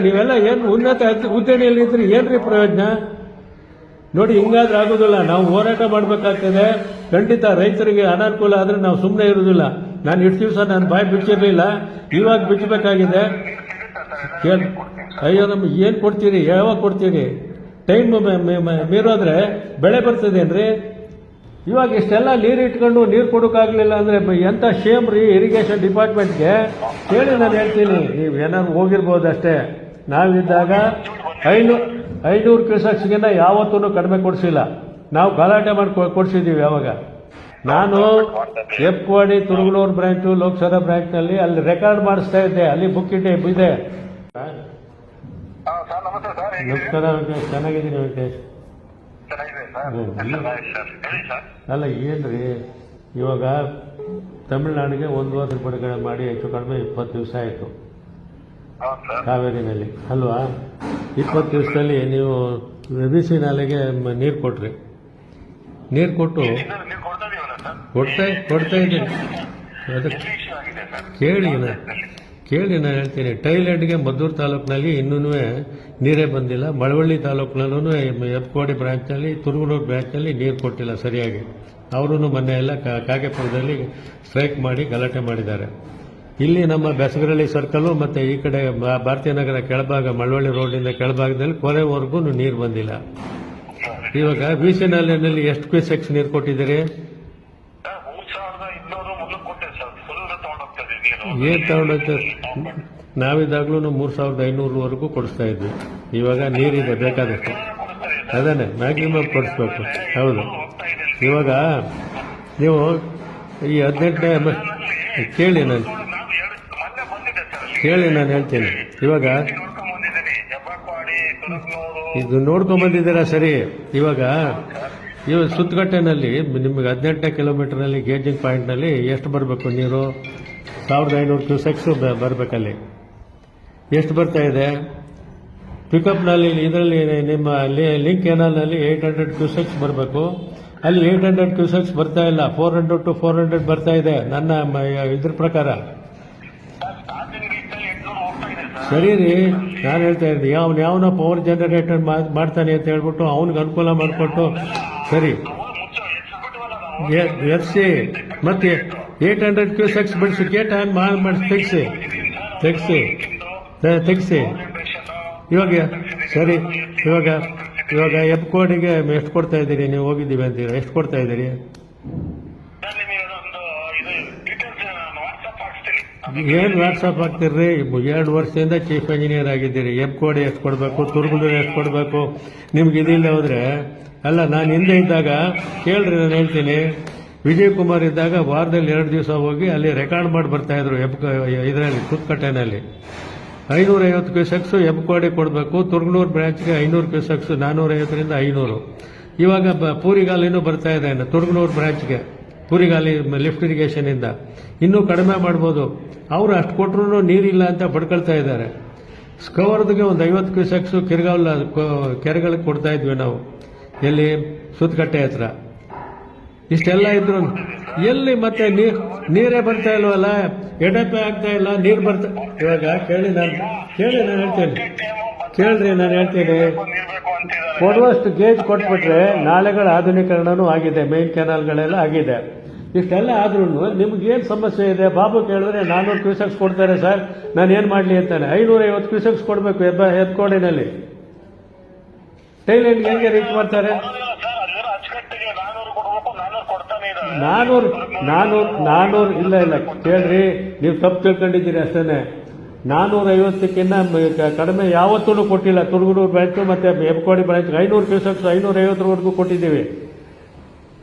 ನೀವೆಲ್ಲ ಏನು ಉನ್ನತ ಹದ್- ಹುದ್ದೆಯಲ್ಲಿ ಇದ್ರಿ ಏನ್ರಿ ಪ್ರಯೋಜನ? ನೋಡಿ, ಹಿಂಗಾದ್ರೆ ಆಗೋದಿಲ್ಲ. ನಾವು ಹೋರಾಟ ಮಾಡಬೇಕಾಗ್ತದೆ. ಖಂಡಿತ ರೈತರಿಗೆ ಅನಾನುಕೂಲ ಆದ್ರೆ ನಾವು ಸುಮ್ಮನೆ ಇರೋದಿಲ್ಲ. ನಾನು ಇಷ್ಟು ದಿವಸ ನಾನು ಬಾಯಿ ಬಿಚ್ಚಿರಲಿಲ್ಲ. ಇವಾಗ ಬಿಚ್ಚಬೇಕಾಗಿದೆ ಅಯ್ಯೋ, ನಮ್ಗೆ ಏನು ಕೊಡ್ತೀರಿ? ಯಾವಾಗ ಕೊಡ್ತೀರಿ? ಟೈಮ್ ಮೀರೋದ್ರೆ ಬೆಳೆ ಬರ್ತದೇನ್ರಿ? ಇವಾಗ ಇಷ್ಟೆಲ್ಲ ನೀರು ಇಟ್ಕೊಂಡು ನೀರು ಕೊಡೋಕ್ಕಾಗಲಿಲ್ಲ ಅಂದರೆ ಎಂಥ ಶೇಮ್ ರೀ ಇರಿಗೇಷನ್ ಡಿಪಾರ್ಟ್ಮೆಂಟ್ಗೆ ಕೇಳಿ, ನಾನು ಹೇಳ್ತೀನಿ. ನೀವು ಏನಾದ್ರು ಹೋಗಿರ್ಬೋದು ಅಷ್ಟೇ ನಾವಿದ್ದಾಗ ಐನೂರು ಐನೂರು ಕ್ಯೂಸಕ್ಸ್ಗಿಂತ ಯಾವತ್ತೂ ಕಡಿಮೆ ಕೊಡಿಸಿಲ್ಲ. ನಾವು ಗಲಾಟೆ ಮಾಡಿ ಕೊಡಿಸಿದ್ದೀವಿ ಯಾವಾಗ? ನಾನು ಎಪ್ವಾಡಿ ತುರುಗನೂರು ಬ್ರಾಂಚು ಲೋಕಸಭಾ ಬ್ರಾಂಚ್ನಲ್ಲಿ ಅಲ್ಲಿ ರೆಕಾರ್ಡ್ ಮಾಡಿಸ್ತಾ ಇದ್ದೆ. ಅಲ್ಲಿ ಬುಕ್ ಇಟ್ಟೆ ಇದೆ? ನಮಸ್ಕಾರ ವೆಂಕಟೇಶ್. ಚೆನ್ನಾಗಿದ್ದೀನಿ ವೆಂಕಟೇಶ್. ಅಲ್ಲ ಏನ್ರಿ? ಇವಾಗ ತಮಿಳ್ನಾಡಿಗೆ ಒಂದೂವರೆ ಬಿಡುಗಡೆ ಮಾಡಿ ಹೆಚ್ಚು ಕಡಿಮೆ ಇಪ್ಪತ್ತು ದಿವಸ ಆಯಿತು. ಕಾವೇರಿನಲ್ಲಿ. ಅಲ್ವಾ? ಇಪ್ಪತ್ತು ದಿವಸದಲ್ಲಿ ನೀವು ನದಿಸಿ ಸಿ ನಾಲೆಗೆ ನೀರು ಕೊಟ್ರಿ. ನೀರು ಕೊಟ್ಟು ಕೊಡ್ತಾ ಕೊಡ್ತಾ ಇದ್ದೀನಿ. ಅದಕ್ಕೆ ಕೇಳಿ ನಾ, ಕೇಳಿ ನಾನು ಹೇಳ್ತೀನಿ. ಟೈಲೆಂಡ್ಗೆ ಮದ್ದೂರು ತಾಲೂಕಿನಲ್ಲಿ ಇನ್ನೂ ನೀರೇ ಬಂದಿಲ್ಲ. ಮಳವಳ್ಳಿ ತಾಲೂಕಿನಲ್ಲೂ ಎಪ್ಕೋಡಿ ಬ್ರಾಂಚ್ನಲ್ಲಿ, ತುರುಗನೂರು ಬ್ರಾಂಚ್ನಲ್ಲಿ ನೀರು ಕೊಟ್ಟಿಲ್ಲ ಸರಿಯಾಗಿ. ಅವರು ಮೊನ್ನೆ ಎಲ್ಲ ಕಾಗೇಪುರದಲ್ಲಿ ಸ್ಟ್ರೈಕ್ ಮಾಡಿ ಗಲಾಟೆ ಮಾಡಿದ್ದಾರೆ. ಇಲ್ಲಿ ನಮ್ಮ ಬೆಸಗರಳ್ಳಿ ಸರ್ಕಲ್ಲು ಮತ್ತು ಈ ಕಡೆ ಭಾರತೀಯ ನಗರ ಕೆಳಭಾಗ ಮಳವಳ್ಳಿ ರೋಡಿಂದ ಕೆಳಭಾಗದಲ್ಲಿ ಕೊನೆವರೆಗೂ ನೀರು ಬಂದಿಲ್ಲ. ಇವಾಗ ಸಿ ನಾಲೆನಲ್ಲಿ ಎಷ್ಟು ಕ್ಯೂಸೆಕ್ಸ್ ನೀರು ಕೊಟ್ಟಿದ್ದೀರಿ? ಏನು ತಗೊಂಡೋಗ್ತದೆ ನಾವಿದ್ದಾಗ್ಲೂ ಮೂರು ಸಾವಿರದ ಐನೂರವರೆಗೂ ಕೊಡಿಸ್ತಾ ಇದ್ವಿ. ಇವಾಗ ನೀರಿದೆ ಬೇಕಾದಷ್ಟು. ಅದನ್ನೇ ಮ್ಯಾಕ್ಸಿಮಮ್ ಕೊಡಿಸ್ಬೇಕು. ಹೌದು. ಇವಾಗ ನೀವು ಈ ಹದಿನೆಂಟನೇ ಕೇಳಿ ನಾನು. ಕೇಳಿ, ನಾನು ಹೇಳ್ತೀನಿ. ಇವಾಗ ಇದು ನೋಡ್ಕೊಂಬಂದಿದ್ದೀರಾ ಸರಿ? ಇವಾಗ ಇವಾಗ ಸುತ್ತಗಟ್ಟೆನಲ್ಲಿ, ನಿಮಗೆ ಹದಿನೆಂಟನೇ ಕಿಲೋಮೀಟರ್ನಲ್ಲಿ ಗೇಜಿಂಗ್ ಪಾಯಿಂಟ್ನಲ್ಲಿ ಎಷ್ಟು ಬರಬೇಕು ನೀರು? ಸಾವಿರದ ಐನೂರು ಕ್ಯೂಸೆಕ್ಸ್ ಬರಬೇಕಲ್ಲಿ ಎಷ್ಟು ಬರ್ತಾ ಇದೆ? ಪಿಕಪ್ನಲ್ಲಿ ಇದರಲ್ಲಿ ನಿಮ್ಮ ಲಿಂಕ್ ಕೆನಾಲ್ನಲ್ಲಿ ಏಯ್ಟ್ ಹಂಡ್ರೆಡ್ ಕ್ಯೂಸೆಕ್ಸ್ ಬರಬೇಕು. ಅಲ್ಲಿ ಏಯ್ಟ್ ಹಂಡ್ರೆಡ್ ಕ್ಯೂಸೆಕ್ಸ್ ಬರ್ತಾ ಇಲ್ಲ. Four hundred to four hundred ಬರ್ತಾ ಇದೆ. ನನ್ನ ಇದ್ರ ಪ್ರಕಾರ. ಸರ್ ರೀ ನಾನು ಹೇಳ್ತಾ ಇದ್ದೀನಿ ಅವ್ನು ಯಾವನ ಪವರ್ ಜನರೇಟರ್ ಮಾಡ್ತಾನೆ ಅಂತ ಹೇಳ್ಬಿಟ್ಟು ಅವ್ನಿಗೆ ಅನುಕೂಲ ಮಾಡಿಕೊಟ್ಟು, ಸರಿ. ಎಸ್ಸಿ ಮತ್ತೆ ಏಟ್ ಹಂಡ್ರೆಡ್ ಕ್ಯೂಸೆಕ್ಸ್ ಬಿಡಿಸಿ ಗೇಟ್ ಆನ್ ಮಾಡಿ ತೆಗ್ಸಿ ತೆಗ್ಸಿ ತೆಗ್ಸಿ. ಇವಾಗ, ಸರಿ, ಇವಾಗ ಇವಾಗ ಎಫ್ ಕೋಡಿಗೆ ಎಷ್ಟು ಕೊಡ್ತಾ ಇದ್ದೀರಿ? ನೀವು ಹೋಗಿದ್ದೀವಿ ಅಂತೀರಾ? ಎಷ್ಟು ಕೊಡ್ತಾ ಇದ್ದೀರಿ ಸರ್ ನಿಮಗೆ ಅದೊಂದು ಇದು ಡೀಟೇಲ್ಸ್ ನಾನು ವಾಟ್ಸಪ್ ಹಾಕ್ತೀನಿ ಏನು ವಾಟ್ಸಪ್ ಹಾಕ್ತಿರ್ರಿ? ಎರಡು ವರ್ಷದಿಂದ ಚೀಫ್ ಇಂಜಿನಿಯರ್ ಆಗಿದ್ದೀರಿ. ಎಫ್ ಕೋಡ್ ಎಷ್ಟು ಕೊಡಬೇಕು ತುರ್ಗುಲೂರು ಎಷ್ಟು ಕೊಡಬೇಕು ನಿಮ್ಗೆ ಇದಿಲ್ಲ ಹೋದ್ರೆ? ಅಲ್ಲ, ನಾನು ಹಿಂದೆ ಇದ್ದಾಗ, ಕೇಳ್ರಿ, ನಾನು ಹೇಳ್ತೀನಿ. ವಿಜಯ್ ಕುಮಾರ್ ಇದ್ದಾಗ ವಾರದಲ್ಲಿ ಎರಡು ದಿವಸ ಹೋಗಿ ಅಲ್ಲಿ ರೆಕಾರ್ಡ್ ಮಾಡಿ ಬರ್ತಾ ಇದ್ರು ಎಪ್ ಇದರಲ್ಲಿ, ಕುತ್ಕಟ್ಟೆನಲ್ಲಿ. ಐನೂರೈವತ್ತು ಕ್ಯೂಸೆಕ್ಸು ಎಬ್ ಕೋಡಿ ಕೊಡಬೇಕು. ತುರ್ಗನೂರು ಬ್ರಾಂಚ್ಗೆ ಐನೂರು ಕ್ಯೂಸೆಕ್ಸು ನಾನ್ನೂರೈವತ್ತರಿಂದ ಐನೂರು. ಇವಾಗ ಬ- ಪೂರಿಗಾಲಿನೂ ಬರ್ತಾ ಇದೆ ತುರ್ಗನೂರು ಬ್ರಾಂಚ್ಗೆ. ಪೂರಿಗಾಲಿ ಲಿಫ್ಟ್ ಇರಿಗೇಷನ್ ಇಂದ. ಇನ್ನೂ ಕಡಿಮೆ ಮಾಡ್ಬೋದು. ಅವರು ಅಷ್ಟು ಕೊಟ್ಟರು ನೀರಿಲ್ಲ ಅಂತ ಪಡ್ಕೊಳ್ತಾ ಇದ್ದಾರೆ. ಸ್ಕವರ್ದ್ಗೆ ಒಂದು ಐವತ್ತು ಕ್ಯೂಸೆಕ್ಸು ಕಿರ್ಗಾವಲ ಕೆರೆಗಳಿಗೆ ಕೊಡ್ತಾ ಇದ್ವಿ ನಾವು. ಎಲ್ಲಿ? ಸುತ್ತಕಟ್ಟೆ ಹತ್ರ. ಇಷ್ಟೆಲ್ಲ ಇದ್ರು ಎಲ್ಲಿ ಮತ್ತೆ ನೀರು ನೀರೇ ಬರ್ತಾ ಇಲ್ವಲ್ಲ? ಎಡಪೆ ಆಗ್ತಾ ಇಲ್ಲ, ನೀರು ಬರ್ತಾ, ಇವಾಗ ಕೇಳಿ ನಾನು ಕೇಳಿ ನಾನು ಹೇಳ್ತೇನೆ. ಕೇಳ್ರಿ, ನಾನು ಹೇಳ್ತೀನಿ. ಕೊಡುವಷ್ಟು ಗೇಜ್ ಕೊಟ್ಬಿಟ್ರೆ ನಾಳೆಗಳ ಆಧುನೀಕರಣನೂ ಆಗಿದೆ ಮೇನ್ ಕೆನಾಲ್ಗಳೆಲ್ಲ ಆಗಿದೆ. ಇಷ್ಟೆಲ್ಲ ಆದ್ರೂ ನಿಮ್ಗೆ ಏನು ಸಮಸ್ಯೆ ಇದೆ? ಬಾಬು ಕೇಳಿದ್ರೆ ನಾನ್ನೂರು ಕ್ಯೂಸೆಕ್ಸ್ ಕೊಡ್ತಾರೆ ಸರ್. ನಾನು ಏನು ಮಾಡಲಿ ಅಂತಾನೆ. ಐನೂರೈವತ್ತು ಕ್ಯೂಸೆಕ್ಸ್ ಕೊಡಬೇಕು ಎಬ್ಬ ಎತ್ಕೋಡಿನಲ್ಲಿ ಟೈಲೆಂಡ್ಗೆ ಹೆಂಗೆ ರೀಚ್ ಮಾಡ್ತಾರೆ? ನಾನೂರು ನಾನೂರು ನಾನೂರು ಇಲ್ಲ ಇಲ್ಲ. ಕೇಳ್ರಿ. ನೀವು ತಪ್ಪು ತಿಳ್ಕೊಂಡಿದ್ದೀರಿ ಅಷ್ಟೇ ನಾನೂರ ಐವತ್ತಕ್ಕಿಂತ ಮ- ಕಡಿಮೆ ಯಾವತ್ತೂ ಕೊಟ್ಟಿಲ್ಲ. ತುರುಗೂರು ಬ್ರಾಂಚು ಮತ್ತೆ ಎಬ್ಕೋಡಿ ಬ್ರಾಂಚ್ ಐನೂರು ಕ್ಯೂಸೆಕ್ಸ್ ಐನೂರೈವತ್ತರವರೆಗೂ ಕೊಟ್ಟಿದ್ದೀವಿ.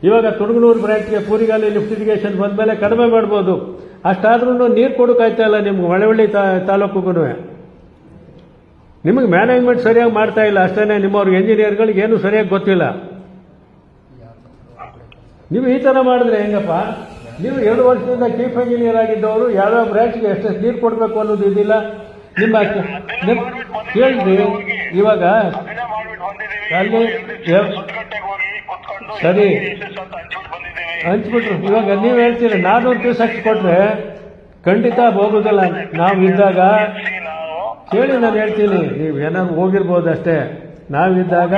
ಇವಾಗ ತುಣಗನೂರು ಬ್ರಾಂಚ್ಗೆ ಪೂರಿಗಾಲಿ ಲಿಫ್ಟ್ ಇರಿಗೇಷನ್ ಬಂದಮೇಲೆ ಕಡಿಮೆ ಮಾಡ್ಬೋದು. ಅಷ್ಟಾದ್ರೂ ನೀರು ಕೊಡೋಕ್ಕಾಯ್ತಾ ಇಲ್ಲ ನಿಮ್ಗೆ ಮಳವಳ್ಳಿ ತಾಲೂಕಿಗೂ ನಿಮಗೆ ಮ್ಯಾನೇಜ್ಮೆಂಟ್ ಸರಿಯಾಗಿ ಮಾಡ್ತಾ ಇಲ್ಲ ಅಷ್ಟೇ ನಿಮ್ಮವ್ರಿಗೆ ಎಂಜಿನಿಯರ್ಗಳಿಗೆ ಏನು ಸರಿಯಾಗಿ ಗೊತ್ತಿಲ್ಲ. ನೀವು ಈ ಥರ ಮಾಡಿದ್ರೆ ಹೆಂಗಪ್ಪ? ನೀವು ಎರಡು ವರ್ಷದಿಂದ ಚೀಫ್ ಇಂಜಿನಿಯರ್ ಆಗಿದ್ದವರು ಯಾವ್ಯಾವ ಬ್ರಾಂಚ್ಗೆ ಎಷ್ಟೆಷ್ಟು ನೀರು ಕೊಡಬೇಕು ಅನ್ನೋದು ಇದಿಲ್ಲ. ನಿಮ್ಮ ಕೇಳಿದ್ರಿ ಇವಾಗ ಅಲ್ಲಿ ಸರಿ. ಹಂಚ್ಬಿಟ್ರು ಇವಾಗ ನೀವು ಹೇಳ್ತೀರಿ ನಾನ್ನೂರು ಕ್ಯೂಸೆಕ್ಸ್ ಕೊಟ್ರೆ ಖಂಡಿತ ಹೋಗುದಿಲ್ಲ. ನಾವು ಇದ್ದಾಗ ಕೇಳಿ ನಾನು ಹೇಳ್ತೀನಿ. ನೀವು ಏನಾದ್ರು ಹೋಗಿರ್ಬೋದು ಅಷ್ಟೇ. ನಾವಿದ್ದಾಗ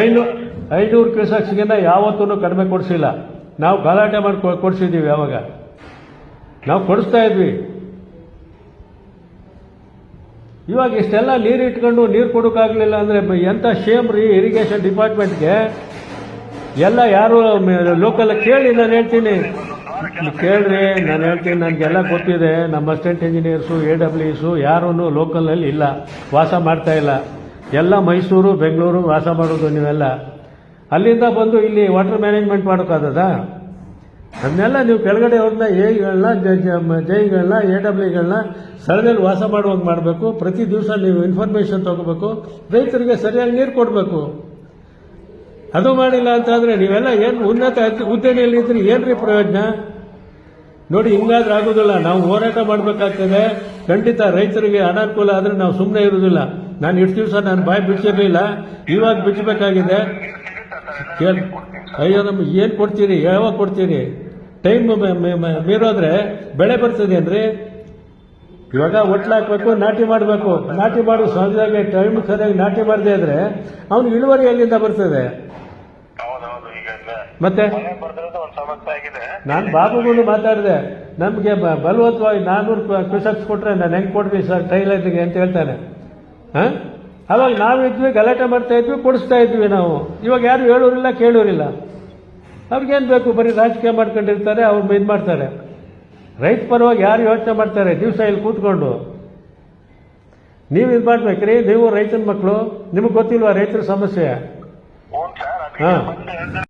ಐನೂರು ಐನೂರು ಕ್ಯೂಸಕ್ಸ್ಗಿಂತ ಯಾವತ್ತೂ ಕಡಿಮೆ ಕೊಡಿಸಿಲ್ಲ. ನಾವು ಗಲಾಟೆ ಮಾಡಿ ಕೊಡ್ಸಿದೀವಿ ಕೊಡ್ಸಿದ್ದೀವಿ ಯಾವಾಗ. ನಾವು ಕೊಡಿಸ್ತಾ ಇದ್ವಿ. ಇವಾಗ ಇಷ್ಟೆಲ್ಲ ನೀರು ಇಟ್ಕೊಂಡು ನೀರು ಕೊಡೋಕ್ಕಾಗಲಿಲ್ಲ ಅಂದರೆ ಎಂಥ ಶೇಮ್ ರೀ ಇರಿಗೇಷನ್ ಡಿಪಾರ್ಟ್ಮೆಂಟ್ಗೆ ಎಲ್ಲ ಯಾರು ಲೋಕಲ್ ಕೇಳಿ ನಾನು ಹೇಳ್ತೀನಿ. ಕೇಳ್ರಿ, ನಾನು ಹೇಳ್ತೀನಿ, ನನಗೆಲ್ಲ ಗೊತ್ತಿದೆ. ನಮ್ಮ ಅಸಿಸ್ಟೆಂಟ್ ಇಂಜಿನಿಯರ್ಸು ಎ ಡಬ್ಲ್ಯೂ ಇಸು ಯಾರೂ ಲೋಕಲಲ್ಲಿ ಇಲ್ಲ, ವಾಸ ಮಾಡ್ತಾ ಇಲ್ಲ. ಎಲ್ಲ ಮೈಸೂರು, ಬೆಂಗಳೂರು ವಾಸ ಮಾಡೋದು ನೀವೆಲ್ಲ. ಅಲ್ಲಿಂದ ಬಂದು ಇಲ್ಲಿ ವಾಟರ್ ಮ್ಯಾನೇಜ್ಮೆಂಟ್ ಮಾಡೋಕ್ಕಾಗದ ಅದನ್ನೆಲ್ಲ ನೀವು ಕೆಳಗಡೆ ಅವ್ರನ್ನ ಎಗಳನ್ನ ಜೈಗಳನ್ನ ಎ ಡಬ್ಲ್ಯೂಗಳನ್ನ ಸ್ಥಳದಲ್ಲಿ ವಾಸ ಮಾಡುವಂಗೆ ಮಾಡಬೇಕು. ಪ್ರತಿ ದಿವಸ ನೀವು ಇನ್ಫಾರ್ಮೇಷನ್ ತಗೋಬೇಕು. ರೈತರಿಗೆ ಸರಿಯಾಗಿ ನೀರು ಕೊಡಬೇಕು. ಅದು ಮಾಡಿಲ್ಲ ಅಂತಂದರೆ ನೀವೆಲ್ಲ ಏನು ಉನ್ನತ ಉದ್ದನೆಯಲ್ಲಿ ಇದ್ರೆ, ಏನ್ರಿ ಪ್ರಯೋಜನ? ನೋಡಿ, ಹಿಂಗಾದ್ರೆ ಆಗೋದಿಲ್ಲ. ನಾವು ಹೋರಾಟ ಮಾಡಬೇಕಾಗ್ತದೆ. ಖಂಡಿತ ರೈತರಿಗೆ ಅನಾನುಕೂಲ ಆದರೆ ನಾವು ಸುಮ್ಮನೆ ಇರೋದಿಲ್ಲ. ನಾನು ಇಷ್ಟು ದಿವಸ ನಾನು ಬಾಯಿ ಬಿಚ್ಚಿರಲಿಲ್ಲ. ಇವಾಗ ಬಿಚ್ಚಬೇಕಾಗಿದೆ ಅಯ್ಯೋ, ನಮ್ಗೆ ಏನು ಕೊಡ್ತೀರಿ? ಯಾವಾಗ ಕೊಡ್ತೀರಿ? ಟೈಮ್ ಮೀರೋದ್ರೆ ಬೆಳೆ ಬರ್ತದೇನ್ರಿ ಇವಾಗ ಒಟ್ಲು ಹಾಕ್ಬೇಕು, ನಾಟಿ ಮಾಡಬೇಕು. ನಾಟಿ ಮಾಡೋ ಸಹಜವಾಗಿ ಟೈಮ್ ಸರಿಯಾಗಿ ನಾಟಿ ಮಾಡದೇ ಇದ್ರೆ ಅವ್ನು ಇಳುವರಿ ಎಲ್ಲಿಂದ ಬರ್ತದೆ. ಮತ್ತೆ? ನಾನು ಬಾಬುಗಳು ಮಾತಾಡಿದೆ. ನಮಗೆ ಬಲವತ್ವಾಗಿ ನಾನ್ನೂರು ಕ್ವಿಸಪ್ಸ್ ಕೊಟ್ರೆ ನಾನು ಹೆಂಗೆ ಕೊಡ್ತೀನಿ ಸರ್ ಟೈಲರ್ಗೆ ಅಂತ ಹೇಳ್ತಾನೆ. ಹಾಂ? ಅವಾಗ ನಾವು ಇದ್ವಿ ಗಲಾಟೆ ಮಾಡ್ತಾ ಇದ್ವಿ ಕೊಡಿಸ್ತಾ ಇದ್ವಿ ನಾವು. ಇವಾಗ ಯಾರು ಹೇಳೋರಿಲ್ಲ ಕೇಳೋರಿಲ್ಲ. ಅವ್ರಿಗೇನು ಬೇಕು? ಬರೀ ರಾಜಕೀಯ ಮಾಡ್ಕೊಂಡಿರ್ತಾರೆ ಅವ್ರು ಇದು ಮಾಡ್ತಾರೆ. ರೈತ ಪರವಾಗಿ ಯಾರು ಯೋಚನೆ ಮಾಡ್ತಾರೆ? ದಿವಸ ಇಲ್ಲಿ ಕೂತ್ಕೊಂಡು. ನೀವು ಇದು ಮಾಡ್ಬೇಕ್ರಿ ನೀವು ರೈತನ ಮಕ್ಕಳು ನಿಮಗೆ ಗೊತ್ತಿಲ್ವಾ ರೈತರ ಸಮಸ್ಯೆ? Ah.